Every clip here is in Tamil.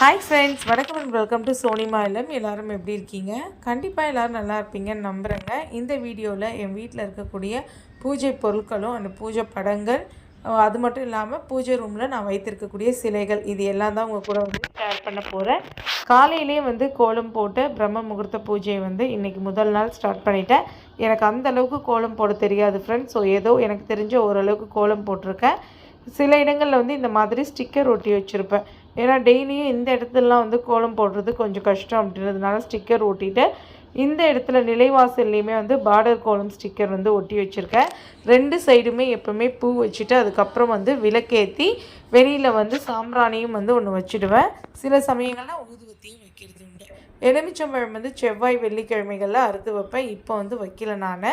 ஹாய் ஃப்ரெண்ட்ஸ் வணக்கம் அண்ட் வெல்கம் டு சோனிமா இல்லம் எல்லாரும் எப்படி இருக்கீங்க? கண்டிப்பாக எல்லோரும் நல்லா இருப்பீங்கன்னு நம்புகிறேங்க இந்த வீடியோவில் என் வீட்டில் இருக்கக்கூடிய பூஜை பொருட்களும் அந்த பூஜை படங்கள் அது மட்டும் இல்லாமல் பூஜை ரூமில் நான் வைத்திருக்கக்கூடிய சிலைகள் இது எல்லாம் தான் உங்கள் கூட வந்து ஷேர் பண்ண போகிறேன் காலையிலே வந்து கோலம் போட்டு பிரம்ம முகூர்த்த பூஜையை வந்து இன்றைக்கி முதல் நாள் ஸ்டார்ட் பண்ணிட்டேன். எனக்கு அந்த அளவுக்கு கோலம் போட தெரியாது ஃப்ரெண்ட்ஸ் ஸோ ஏதோ எனக்கு தெரிஞ்ச ஓரளவுக்கு கோலம் போட்டிருக்கேன். சில இடங்களில் வந்து இந்த மாதிரி ஸ்டிக்கர் ஒட்டி வச்சுருப்பேன். ஏன்னா டெய்லியும் இந்த இடத்துலலாம் வந்து கோலம் போடுறது கொஞ்சம் கஷ்டம் அப்படின்றதுனால ஸ்டிக்கர் ஒட்டிட்டு இந்த இடத்துல நிலைவாசல்லையுமே வந்து பார்டர் கோலம் ஸ்டிக்கர் வந்து ஒட்டி வச்சுருக்கேன். ரெண்டு சைடுமே எப்போவுமே பூ வச்சுட்டு அதுக்கப்புறம் வந்து விளக்கேற்றி வெளியில் வந்து சாம்பிராணியும் வந்து ஒன்று வச்சுடுவேன். சில சமயங்களில் ஊதுவத்தியும் வைக்கிறது உண்டு. எலுமிச்சம்பழம் வந்து செவ்வாய் வெள்ளிக்கிழமைகளில் அறுத்து வைப்பேன். இப்போ வந்து வைக்கல நான்.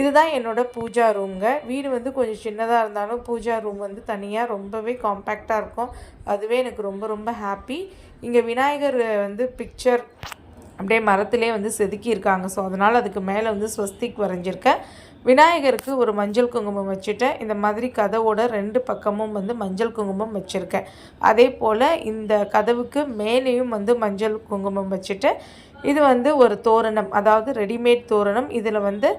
இதுதான் என்னோடய பூஜா ரூம்ங்க. வீடு வந்து கொஞ்சம் சின்னதாக இருந்தாலும் பூஜா ரூம் வந்து தனியாக ரொம்பவே காம்பேக்டாக இருக்கும். அதுவே எனக்கு ரொம்ப ரொம்ப ஹாப்பி இங்கே விநாயகர் வந்து பிக்சர் அப்படியே மரத்திலே வந்து செதுக்கியிருக்காங்க ஸோ அதனால் அதுக்கு மேலே வந்து ஸ்வஸ்திக் வரைஞ்சிருக்கேன். விநாயகருக்கு ஒரு மஞ்சள் குங்குமம் வச்சுட்டேன். இந்த மாதிரி கதவோட ரெண்டு பக்கமும் வந்து மஞ்சள் குங்குமம் வச்சுருக்கேன். அதே போல் இந்த கதவுக்கு மேலேயும் வந்து மஞ்சள் குங்குமம் வச்சுட்டு இது வந்து ஒரு தோரணம் அதாவது ரெடிமேட் தோரணம். இதில் வந்து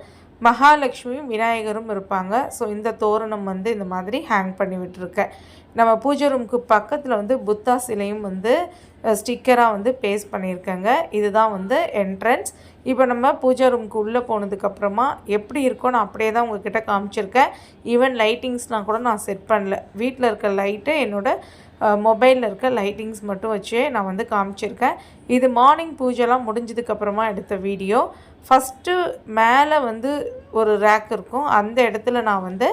மகாலட்சுமியும் விநாயகரும் இருப்பாங்க. ஸோ இந்த தோரணம் வந்து இந்த மாதிரி ஹேங் பண்ணி விட்டுருக்கேன் நம்ம பூஜை ரூமுக்கு பக்கத்தில் வந்து புத்தா சிலையும் வந்து ஸ்டிக்கராக வந்து பேஸ்ட் பண்ணியிருக்கேங்க. இதுதான் வந்து என்ட்ரன்ஸ் இப்போ நம்ம பூஜா ரூமுக்கு உள்ளே போனதுக்கப்புறமா எப்படி இருக்கோ நான் அப்படியே தான் உங்ககிட்ட காமிச்சிருக்கேன். ஈவன் லைட்டிங்ஸ்லாம் கூட நான் செட் பண்ணல. வீட்டில் இருக்க லைட்டு என்னோடய மொபைலில் இருக்க லைட்டிங்ஸ் மட்டும் வச்சு நான் வந்து காமிச்சிருக்கேன். இது மார்னிங் பூஜைலாம் முடிஞ்சதுக்கப்புறமா எடுத்த வீடியோ ஃபஸ்ட்டு மேலே வந்து ஒரு ரேக் இருக்கும். அந்த இடத்துல நான் வந்து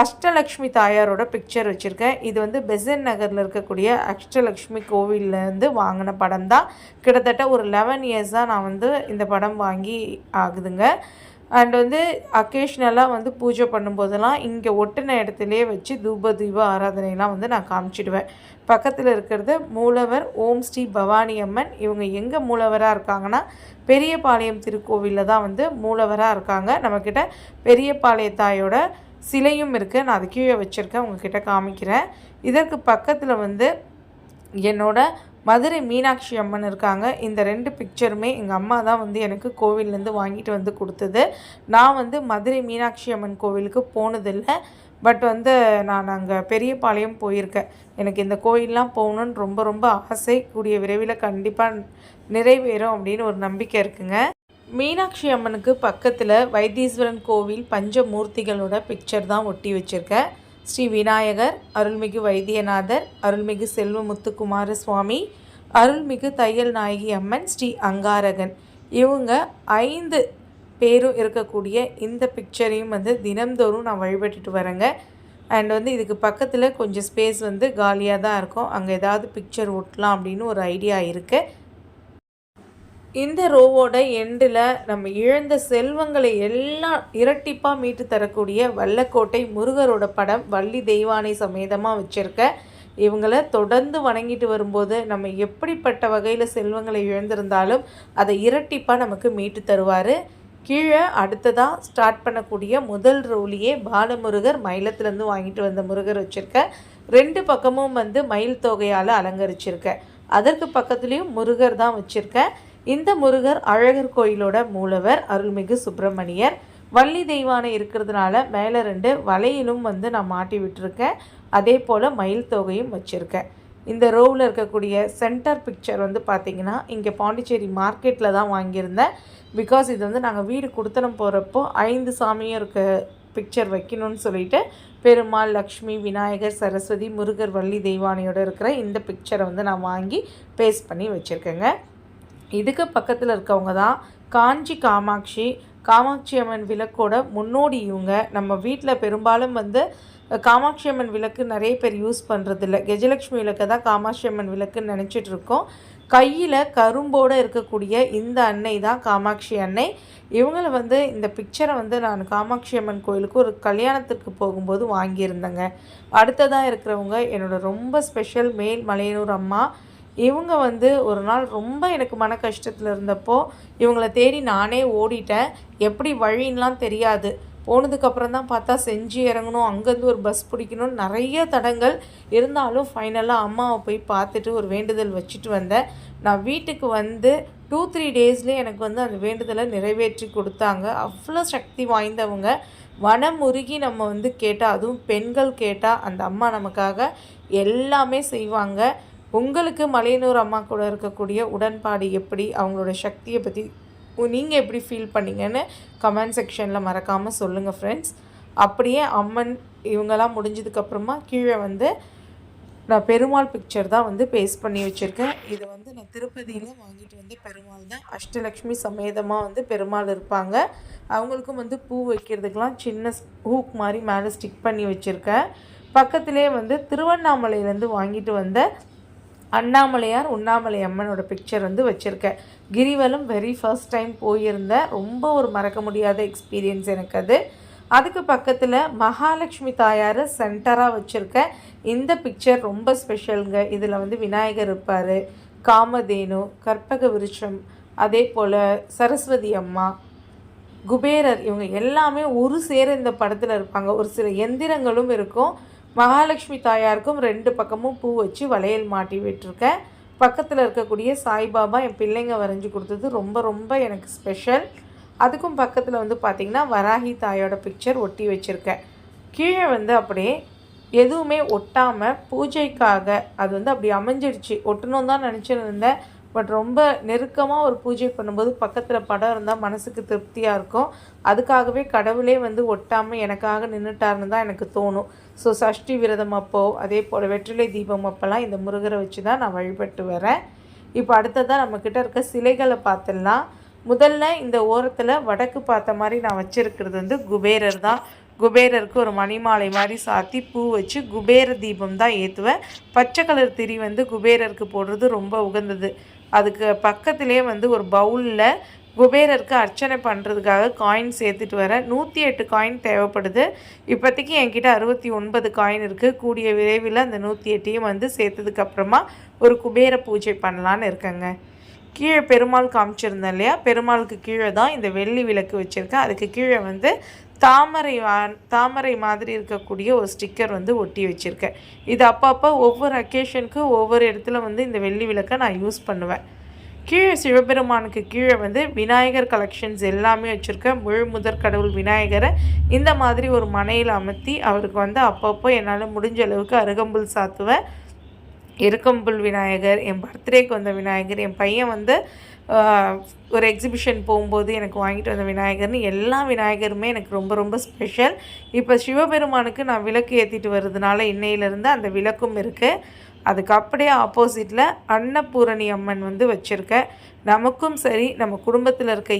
அஷ்டலக்ஷ்மி தாயாரோட பிக்சர் வச்சுருக்கேன். இது வந்து பெசன் நகரில் இருக்கக்கூடிய அஷ்டலக்ஷ்மி கோவில்லேருந்து வாங்கின படம் தான். கிட்டத்தட்ட ஒரு லெவன் இயர்ஸாக நான் வந்து இந்த படம் வாங்கி ஆகுதுங்க. அண்ட் வந்து அக்கேஷ்னலாக வந்து பூஜை பண்ணும்போதெல்லாம் இங்கே ஒட்டின இடத்துலையே வச்சு தூப தீப ஆராதனையெல்லாம் வந்து நான் காமிச்சிடுவேன். பக்கத்தில் இருக்கிறது மூலவர் ஓம் ஸ்ரீ பவானி அம்மன். இவங்க எங்கே மூலவராக இருக்காங்கன்னா பெரியபாளையம் திருக்கோவிலில் தான் வந்து மூலவராக இருக்காங்க. நம்மக்கிட்ட பெரியபாளையத்தாயோட சிலையும் இருக்குது நான் அது கீழே வச்சுருக்கேன் உங்ககிட்ட காமிக்கிறேன். இதற்கு பக்கத்தில் வந்து என்னோடய மதுரை மீனாட்சி அம்மன் இருக்காங்க. இந்த ரெண்டு பிக்சருமே எங்கள் அம்மா தான் வந்து எனக்கு கோவில்லேருந்து வாங்கிட்டு வந்து கொடுத்தது. நான் வந்து மதுரை மீனாட்சி அம்மன் கோவிலுக்கு போனதில்லை. பட் வந்து நான் அங்கே பெரியபாளையம் போயிருக்கேன். எனக்கு இந்த கோயிலெலாம் போகணுன்னு ரொம்ப ரொம்ப ஆசை. கூடிய விரைவில் கண்டிப்பாக நிறைவேறும் அப்படின்னு ஒரு நம்பிக்கை இருக்குங்க. மீனாட்சி அம்மனுக்கு பக்கத்தில் வைத்தீஸ்வரன் கோவில் பஞ்சமூர்த்திகளோட பிக்சர் தான் ஒட்டி வச்சுருக்கேன். ஸ்ரீ விநாயகர் அருள்மிகு வைத்தியநாதர் அருள்மிகு செல்வமுத்துக்குமார சுவாமி அருள்மிகு தையல் நாயகி அம்மன் ஸ்ரீ அங்காரகன். இவங்க ஐந்து பேரும் இருக்கக்கூடிய இந்த பிக்சரையும் வந்து தினம்தோறும் நான் வழிபட்டுட்டு வரேங்க. அண்ட் வந்து இதுக்கு பக்கத்தில் கொஞ்சம் ஸ்பேஸ் வந்து காலியாக தான் இருக்கும். அங்கே ஏதாவது பிக்சர் ஒட்டலாம் அப்படின்னு ஒரு ஐடியா இருக்குது இந்த ரோவோட எண்டில் நம்ம இழந்த செல்வங்களை எல்லாம் இரட்டிப்பாக மீட்டு தரக்கூடிய வல்லக்கோட்டை முருகரோட படம் வள்ளி தெய்வானை சமேதமாக வச்சுருக்க. இவங்களை தொடர்ந்து வணங்கிட்டு வரும்போது நம்ம எப்படிப்பட்ட வகையில் செல்வங்களை இழந்திருந்தாலும் அதை இரட்டிப்பாக நமக்கு மீட்டு தருவார். கீழே அடுத்ததாக ஸ்டார்ட் பண்ணக்கூடிய முதல் ரோலியே பாலமுருகர் மயிலத்துலேருந்து வாங்கிட்டு வந்த முருகர் வச்சுருக்க. ரெண்டு பக்கமும் வந்து மயில் தொகையால் அலங்கரிச்சிருக்க. அதற்கு பக்கத்துலேயும் முருகர் தான் வச்சுருக்கேன் இந்த முருகர் அழகர் கோயிலோட மூலவர் அருள்மிகு சுப்பிரமணியர். வள்ளி தெய்வானை இருக்கிறதுனால மேலே ரெண்டு வலையிலும் வந்து நான் மாட்டி விட்டுருக்கேன். அதே போல் மயில் தொகையும் வச்சுருக்கேன். இந்த ரோவில் இருக்கக்கூடிய சென்டர் பிக்சர் வந்து பார்த்திங்கன்னா இங்கே பாண்டிச்சேரி மார்க்கெட்டில் தான் வாங்கியிருந்தேன். பிகாஸ் இது வந்து நாங்கள் வீடு கொடுத்தனம் போகிறப்போ ஐந்து சாமியும் இருக்க பிக்சர் வைக்கணும்னு சொல்லிட்டு பெருமாள் லக்ஷ்மி விநாயகர் சரஸ்வதி முருகர் வள்ளி தெய்வானையோட இருக்கிற இந்த பிக்சரை வந்து நான் வாங்கி பேஸ்ட் பண்ணி வச்சுருக்கேங்க. இதுக்கு பக்கத்தில் இருக்கவங்க தான் காஞ்சி காமாட்சி காமாட்சி அம்மன் விளக்கோட முன்னோடி இவங்க. நம்ம வீட்டில் பெரும்பாலும் வந்து காமாட்சி அம்மன் விளக்கு நிறைய பேர் யூஸ் பண்ணுறதில்ல கெஜலக்ஷ்மி விளக்கை தான் காமாட்சி அம்மன் விளக்குன்னு நினச்சிட்ருக்கோம் கையில் கரும்போடு இருக்கக்கூடிய இந்த அன்னை தான் காமாட்சி அன்னை. இவங்களை வந்து இந்த பிக்சரை வந்து நான் காமாட்சி அம்மன் கோயிலுக்கு ஒரு கல்யாணத்துக்கு போகும்போது வாங்கியிருந்தேங்க. அடுத்ததாக இருக்கிறவங்க என்னோட ரொம்ப ஸ்பெஷல் மேல் மலையனூர் அம்மா இவங்க வந்து ஒரு நாள் ரொம்ப எனக்கு மன கஷ்டத்தில் இருந்தப்போ இவங்கள தேடி நானே ஓடிட்டேன். எப்படி வழின்லாம் தெரியாது. போனதுக்கப்புறம் தான் பார்த்தா செஞ்சு இறங்கணும் அங்கேருந்து ஒரு பஸ் பிடிக்கணும் நிறைய தடங்கள். இருந்தாலும் ஃபைனலாக அம்மாவை போய் பார்த்துட்டு ஒரு வேண்டுதல் வச்சுட்டு வந்தேன். நான் வீட்டுக்கு வந்து டூ த்ரீ டேஸ்லேயே எனக்கு வந்து அந்த வேண்டுதலை நிறைவேற்றி கொடுத்தாங்க. அவ்வளோ சக்தி வாய்ந்தவங்க. வனமுருகி நம்ம வந்து கேட்டால் அதுவும் பெண்கள் கேட்டால் அந்த அம்மா நமக்காக எல்லாமே செய்வாங்க. உங்களுக்கு மலையனூர் அம்மா கூட இருக்கக்கூடிய உடன்பாடு எப்படி? அவங்களோட சக்தியை பற்றி நீங்கள் எப்படி ஃபீல் பண்ணீங்கன்னு கமெண்ட் செக்ஷனில் மறக்காமல் சொல்லுங்கள் ஃப்ரெண்ட்ஸ் அப்படியே அம்மன் இவங்கெல்லாம் முடிஞ்சதுக்கப்புறமா கீழே வந்து நான் பெருமாள் பிக்சர் தான் வந்து பேஸ்ட் பண்ணி வச்சுருக்கேன். இதை வந்து நான் திருப்பதியில் வாங்கிட்டு வந்து பெருமாள் தான். அஷ்டலக்ஷ்மி சமேதமாக வந்து பெருமாள் இருப்பாங்க. அவங்களுக்கும் வந்து பூ வைக்கிறதுக்கெலாம் சின்ன ஹூக் மாதிரி மேலே ஸ்டிக் பண்ணி வச்சுருக்கேன். பக்கத்துலேயே வந்து திருவண்ணாமலையிலேருந்து வாங்கிட்டு வந்த அண்ணாமலையார் உண்ணாமலை அம்மனோட பிக்சர் வந்து வச்சுருக்கேன் கிரிவலம் வெரி ஃபர்ஸ்ட் டைம் போயிருந்தேன் ரொம்ப ஒரு மறக்க முடியாத எக்ஸ்பீரியன்ஸ் எனக்கு அது. அதுக்கு பக்கத்தில் மகாலட்சுமி தாயார் சென்டராக வச்சுருக்கேன் இந்த பிக்சர் ரொம்ப ஸ்பெஷலுங்க இதில் வந்து விநாயகர் இருப்பார் காமதேனு கற்பக விருட்சம் அதே போல் சரஸ்வதி அம்மா குபேரர் இவங்க எல்லாமே ஒரு சேர இந்த படத்தில் இருப்பாங்க. ஒரு சில எந்திரங்களும் இருக்கும். மகாலட்சுமி தாயாருக்கும் ரெண்டு பக்கமும் பூ வச்சு வளையல் மாட்டி விட்டுருக்கேன். பக்கத்தில் இருக்கக்கூடிய சாய்பாபா என் பிள்ளைங்க வரைஞ்சி கொடுத்தது ரொம்ப ரொம்ப எனக்கு ஸ்பெஷல் அதுக்கும் பக்கத்தில் வந்து பார்த்திங்கன்னா வராகி தாயோட பிக்சர் ஒட்டி வச்சுருக்கேன். கீழே வந்து அப்படியே எதுவுமே ஒட்டாமல் பூஜைக்காக அது வந்து அப்படி அமைஞ்சிடுச்சு. ஒட்டணும் தான் நினச்சிருந்தேன். பட் ரொம்ப நெருக்கமாக ஒரு பூஜை பண்ணும்போது பக்கத்தில் படம் இருந்தால் மனசுக்கு திருப்தியாக இருக்கும். அதுக்காகவே கடவுளே வந்து ஒட்டாமல் எனக்காக நின்றுட்டாருன்னு தான் எனக்கு தோணும். ஸோ சஷ்டி விரதம் அப்போ அதே போல் வெற்றிலை தீபம் அப்போல்லாம் இந்த முருகரை வச்சு தான் நான் வழிபட்டு வரேன். இப்போ அடுத்ததாக நம்மக்கிட்ட இருக்க சிலைகளை பார்த்துடலாம். முதல்ல இந்த ஓரத்தில் வடக்கு பார்த்த மாதிரி நான் வச்சுருக்கிறது வந்து குபேரர் தான். குபேரருக்கு ஒரு மணிமாலை மாதிரி சாத்தி பூ வச்சு குபேர தீபம் தான் ஏற்றுவேன் பச்சை கலர் திரி வந்து குபேரருக்கு போடுறது ரொம்ப உகந்தது. அதுக்கு பக்கத்துலேயே வந்து ஒரு பவுலில் குபேரருக்கு அர்ச்சனை பண்ணுறதுக்காக காயின் சேர்த்துட்டு வரேன் நூற்றி எட்டு காயின் தேவைப்படுது. இப்போதைக்கு என்கிட்ட அறுபத்தி ஒன்பது காயின் இருக்குது கூடிய விரைவில் அந்த நூற்றி எட்டையும் வந்து சேர்த்ததுக்கப்புறமா ஒரு குபேர பூஜை பண்ணலான்னு இருக்கேங்க. கீழே பெருமாள் காமிச்சிருந்தேன் இல்லையா? பெருமாளுக்கு கீழே தான் இந்த வெள்ளி விளக்கு வச்சுருக்கேன். அதுக்கு கீழே வந்து தாமரை தாமரை மாதிரி இருக்கக்கூடிய ஒரு ஸ்டிக்கர் வந்து ஒட்டி வச்சுருக்கேன். இது அப்பப்போ ஒவ்வொரு அக்கேஷனுக்கு ஒவ்வொரு இடத்துல வந்து இந்த வெள்ளி விளக்கை நான் யூஸ் பண்ணுவேன். கீழே சிவபெருமானுக்கு கீழே வந்து விநாயகர் கலெக்ஷன்ஸ் எல்லாமே வச்சுருக்கேன். முழு முதற் கடவுள் விநாயகரை இந்த மாதிரி ஒரு மனையில் அமர்த்தி அவருக்கு வந்து அப்பப்போ என்னால் முடிஞ்ச அளவுக்கு அருகம்புல் சாத்துவேன். எருக்கம்புல் விநாயகர் என் பர்த்டேக்கு வந்த விநாயகர் என் பையன் வந்து ஒரு எக்ஸிபிஷன் போகும்போது எனக்கு வாங்கிட்டு வந்த விநாயகர்னு எல்லா விநாயகருமே எனக்கு ரொம்ப ரொம்ப ஸ்பெஷல் இப்போ சிவபெருமானுக்கு நான் விளக்கு ஏற்றிட்டு வர்றதுனால இன்னையிலேருந்து அந்த விளக்கும் இருக்குது அதுக்கு அப்படியே ஆப்போசிட்டில் அன்னபூரணி அம்மன் வந்து வச்சுருக்கேன் நமக்கும் சரி நம்ம குடும்பத்தில் இருக்க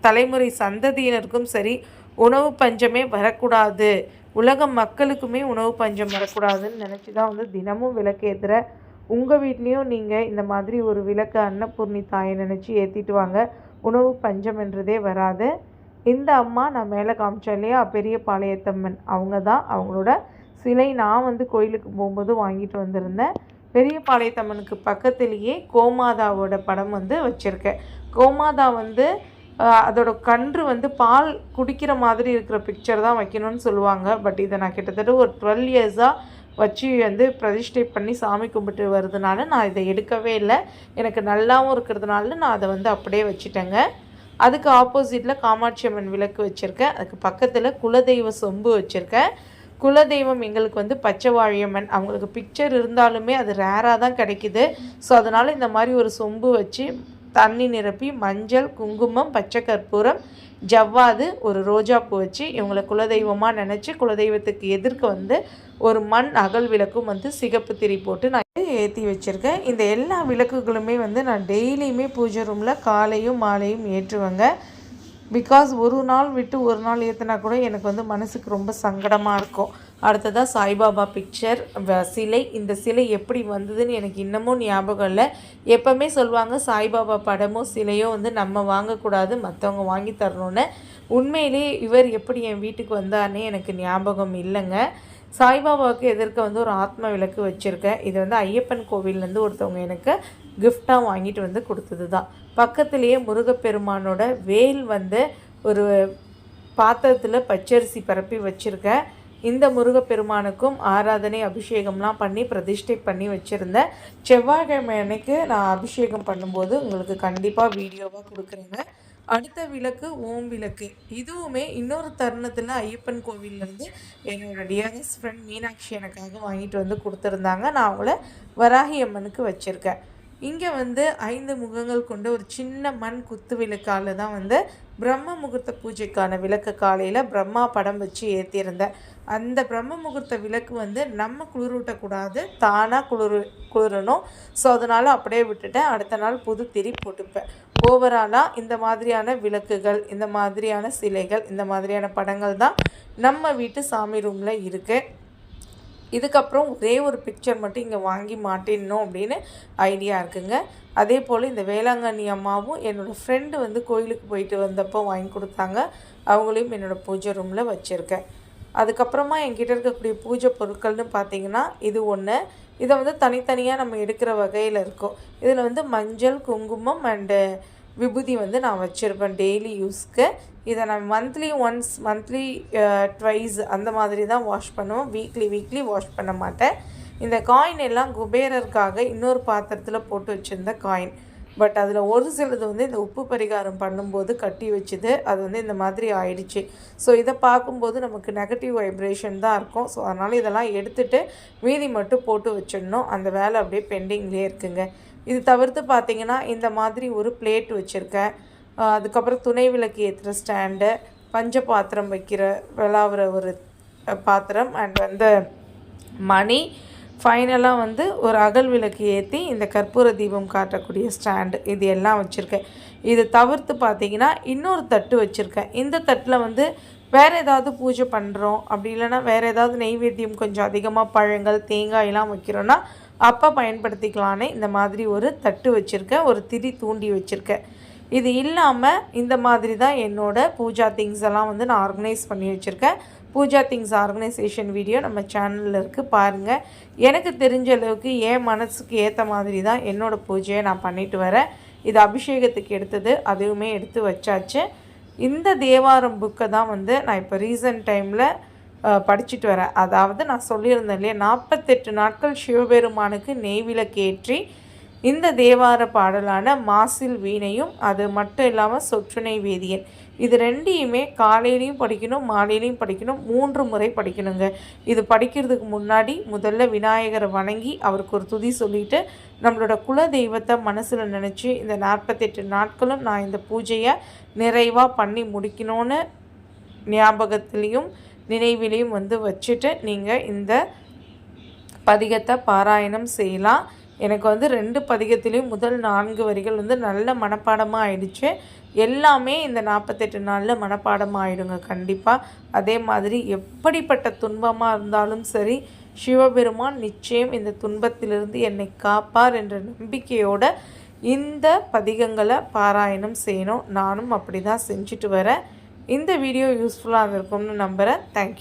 தலைமுறை சந்ததியினருக்கும் சரி உணவு பஞ்சமே வரக்கூடாது. உலக மக்களுக்குமே உணவு பஞ்சம் வரக்கூடாதுன்னு நினச்சி தான் வந்து தினமும் விளக்கேற்றுற உங்கள் வீட்லேயும் நீங்கள் இந்த மாதிரி ஒரு விளக்கு அன்னபூர்ணி தாயை நினச்சி ஏற்றிட்டு வாங்க. உணவு பஞ்சம் என்றதே வராது. இந்த அம்மா நான் மேலே காமிச்சேன் இல்லையா? பெரிய பாளையத்தம்மன். அவங்க தான் அவங்களோட சிலை. நான் வந்து கோயிலுக்கு போகும்போது வாங்கிட்டு வந்திருந்தேன். பெரிய பாளையத்தம்மனுக்கு பக்கத்துலேயே கோமாதாவோட படம் வந்து வச்சுருக்கேன். கோமாதா வந்து அதோட கன்று வந்து பால் குடிக்கிற மாதிரி இருக்கிற பிக்சர் தான் வைக்கணும்னு சொல்லுவாங்க. பட் இதை நான் கிட்டத்தட்ட ஒரு டுவெல் இயர்ஸாக வச்சு வந்து பிரதிஷ்டை பண்ணி சாமி கும்பிட்டு வருதுனால நான் இதை எடுக்கவே இல்லை. எனக்கு நல்லாவும் இருக்கிறதுனால நான் அதை வந்து அப்படியே வச்சுட்டேங்க. அதுக்கு ஆப்போசிட்டில் காமாட்சி அம்மன் விளக்கு வச்சுருக்கேன். அதுக்கு பக்கத்தில் குலதெய்வ சொம்பு வச்சுருக்கேன். குலதெய்வம் எங்களுக்கு வந்து பச்சை வாழியம்மன் அவங்களுக்கு பிக்சர் இருந்தாலுமே அது ரேராக தான் கிடைக்கிது. ஸோ அதனால் இந்த மாதிரி ஒரு சொம்பு வச்சு தண்ணி நிரப்பி மஞ்சள் குங்குமம் பச்சை கற்பூரம் ஜவ்வாது ஒரு ரோஜாப்பூ வச்சு இவங்களை குலதெய்வமாக நினச்சி குலதெய்வத்துக்கு எதிர்க்க வந்து ஒரு மண் அகல் விளக்கும் வந்து சிகப்பு திரி போட்டு நான் ஏற்றி வச்சுருக்கேன். இந்த எல்லா விளக்குகளுமே வந்து நான் டெய்லியுமே பூஜை ரூமில் காலையும் மாலையும் ஏற்றுவேங்க. பிகாஸ் ஒரு நாள் விட்டு ஒரு நாள் ஏற்றினா கூட எனக்கு வந்து மனசுக்கு ரொம்ப சங்கடமாக இருக்கும். அடுத்ததாக சாய்பாபா பிக்சர் சிலை. இந்த சிலை எப்படி வந்ததுன்னு எனக்கு இன்னமும் ஞாபகம் இல்லை. எப்போவுமே சொல்லுவாங்க சாய்பாபா படமோ சிலையோ வந்து நம்ம வாங்கக்கூடாது மற்றவங்க வாங்கி தரணும்னு. உண்மையிலே இவர் எப்படி என் வீட்டுக்கு வந்தார்னே எனக்கு ஞாபகம் இல்லைங்க. சாய்பாபாவுக்கு எதிர்க்க வந்து ஒரு ஆத்ம விளக்கு வச்சுருக்கேன். இது வந்து ஐயப்பன் கோவில்லேருந்து ஒருத்தவங்க எனக்கு கிஃப்டாக வாங்கிட்டு வந்து கொடுத்தது தான் பக்கத்துலேயே முருகப்பெருமானோட வேல் வந்து ஒரு பாத்திரத்தில் பச்சரிசி பரப்பி வச்சுருக்கேன். இந்த முருகப்பெருமானுக்கும் ஆராதனை அபிஷேகம்லாம் பண்ணி பிரதிஷ்டை பண்ணி வச்சுருந்தேன் செவ்வாய்க்கிழமை அன்னைக்கு நான் அபிஷேகம் பண்ணும்போது உங்களுக்கு கண்டிப்பாக வீடியோவாக கொடுக்குறேங்க. அடுத்த விளக்கு ஓம் விளக்கு. இதுவுமே இன்னொரு தருணத்தில் ஐயப்பன் கோவிலேருந்து என்னோடய டியரஸ்ட் ஃப்ரெண்ட் மீனாட்சி எனக்காக வாங்கிட்டு வந்து கொடுத்துருந்தாங்க. நான் அவங்கள வராகி அம்மனுக்கு வச்சுருக்கேன். இங்கே வந்து ஐந்து முகங்கள் கொண்ட ஒரு சின்ன மண் குத்து விளக்கால் தான் வந்து பிரம்ம முகூர்த்த பூஜைக்கான விளக்கு காலையில் பிரம்மா படம் வச்சு ஏற்றியிருந்தேன் அந்த பிரம்ம முகூர்த்த விளக்கு வந்து நம்ம குளிரூட்டக்கூடாது தானாக குளிர் குளிரணும். ஸோ அதனால் அப்படியே விட்டுட்டேன். அடுத்த நாள் புது திரி போட்டுப்பேன். ஓவராலாக இந்த மாதிரியான விளக்குகள் இந்த மாதிரியான சிலைகள் இந்த மாதிரியான படங்கள் தான் நம்ம வீட்டு சாமி ரூமில் இருக்குது இதுக்கப்புறம் ஒரே ஒரு பிக்சர் மட்டும் இங்கே வாங்கி மாட்டிடணும் அப்படின்னு ஐடியா இருக்குங்க. அதே போல் இந்த வேளாங்கண்ணி அம்மாவும் என்னோடய ஃப்ரெண்டு வந்து கோயிலுக்கு போயிட்டு வந்தப்போ வாங்கி கொடுத்தாங்க. அவங்களையும் என்னோடய பூஜை ரூமில் வச்சுருக்கேன். அதுக்கப்புறமா என்கிட்ட இருக்கக்கூடிய பூஜை பொருட்கள்னு பார்த்தீங்கன்னா இது ஒன்று இதை வந்து தனித்தனியாக நம்ம எடுக்கிற வகையில் இருக்கும். இதில் வந்து மஞ்சள் குங்குமம் அண்டு விபூதி வந்து நான் வச்சுருப்பேன் டெய்லி யூஸ்க்கு இதை நான் மந்த்லி ஒன்ஸ் மந்த்லி ட்வைஸ் அந்த மாதிரி தான் வாஷ் பண்ணுவோம் வீக்லி வீக்லி வாஷ் பண்ண மாட்டேன். இந்த காயின் எல்லாம் குபேரருக்காக இன்னொரு பாத்திரத்தில் போட்டு வச்சுருந்த காயின் பட் அதில் ஒரு சிலது வந்து இந்த உப்பு பரிகாரம் பண்ணும்போது கட்டி வச்சுது. அது வந்து இந்த மாதிரி ஆயிடுச்சு. ஸோ இதை பார்க்கும்போது நமக்கு நெகட்டிவ் வைப்ரேஷன் தான் இருக்கும். ஸோ அதனால் இதெல்லாம் எடுத்துகிட்டு மீதி மட்டும் போட்டு வச்சிடணும். அந்த வேலை அப்படியே பெண்டிங்லேயே இருக்குங்க. இது தவிர்த்து பார்த்திங்கன்னா இந்த மாதிரி ஒரு பிளேட் வச்சுருக்கேன். அதுக்கப்புறம் துணை விளக்கு ஏற்றுற ஸ்டாண்டு பஞ்ச பாத்திரம் வைக்கிற விளாவுற ஒரு பாத்திரம் அண்ட் வந்து மணி. ஃபைனலாக வந்து ஒரு அகல் விளக்கு ஏற்றி இந்த கற்பூர தீபம் காட்டக்கூடிய ஸ்டாண்டு இது எல்லாம் வச்சுருக்கேன். இது தவிர்த்து பார்த்தீங்கன்னா இன்னொரு தட்டு வச்சுருக்கேன். இந்த தட்டில் வந்து வேறு ஏதாவது பூஜை பண்ணுறோம் அப்படி இல்லைன்னா வேறு ஏதாவது நெய்வேத்தியம் கொஞ்சம் அதிகமாக பழங்கள் தேங்காயெல்லாம் வைக்கிறோன்னா அப்போ பயன்படுத்திக்கலான்னு இந்த மாதிரி ஒரு தட்டு வச்சுருக்கேன் ஒரு திரி தூண்டி வச்சுருக்கேன். இது இல்லாமல் இந்த மாதிரி தான் என்னோடய பூஜா திங்ஸ் எல்லாம் வந்து நான் ஆர்கனைஸ் பண்ணி வச்சுருக்கேன். பூஜா திங்ஸ் ஆர்கனைசேஷன் வீடியோ நம்ம சேனலில் இருக்குது பாருங்கள் எனக்கு தெரிஞ்ச அளவுக்கு என் மனசுக்கு ஏற்ற மாதிரி தான் என்னோடய பூஜையை நான் பண்ணிட்டு வரேன். இது அபிஷேகத்துக்கு எடுத்தது அதுவுமே எடுத்து வச்சாச்சு. இந்த தேவாரம் புக்கை தான் வந்து நான் இப்போ ரீசன்ட் டைமில் படிச்சுட்டு வரேன் அதாவது நான் சொல்லியிருந்தேன் இல்லையா நாற்பத்தெட்டு நாட்கள் சிவபெருமானுக்கு நெய்விளக்கேற்றி இந்த தேவார பாடலான மாசில் வீணையும் அது மட்டும் இல்லாமல் சொற்றுனை வேதியன். இது ரெண்டையுமே காலையிலையும் படிக்கணும் மாலையிலையும் படிக்கணும் மூன்று முறை படிக்கணுங்க. இது படிக்கிறதுக்கு முன்னாடி முதல்ல விநாயகரை வணங்கி அவருக்கு ஒரு துதி சொல்லிவிட்டு நம்மளோட குல தெய்வத்தை மனசில் நினச்சி இந்த நாற்பத்தெட்டு நாட்களும் நான் இந்த பூஜையை நிறைவாக பண்ணி முடிக்கணும்னு ஞாபகத்துலேயும் நினைவிலையும் வந்து வச்சுட்டு நீங்கள் இந்த பதிகத்தை பாராயணம் செய்யலாம். எனக்கு வந்து ரெண்டு பதிகத்திலையும் முதல் நான்கு வரிகள் வந்து நல்ல மனப்பாடமாக ஆயிடுச்சு. எல்லாமே இந்த நாற்பத்தெட்டு நாளில் மனப்பாடமாக ஆகிடுங்க கண்டிப்பாக அதே மாதிரி எப்படிப்பட்ட துன்பமாக இருந்தாலும் சரி சிவபெருமான் நிச்சயம் இந்த துன்பத்திலிருந்து என்னை காப்பார் என்ற நம்பிக்கையோட இந்த பதிகங்களை பாராயணம் செய்யணும். நானும் அப்படி தான் செஞ்சுட்டு வரேன். இந்த வீடியோ யூஸ்ஃபுல்லாக இருக்கும்னு நம்புகிறேன் தேங்க்யூ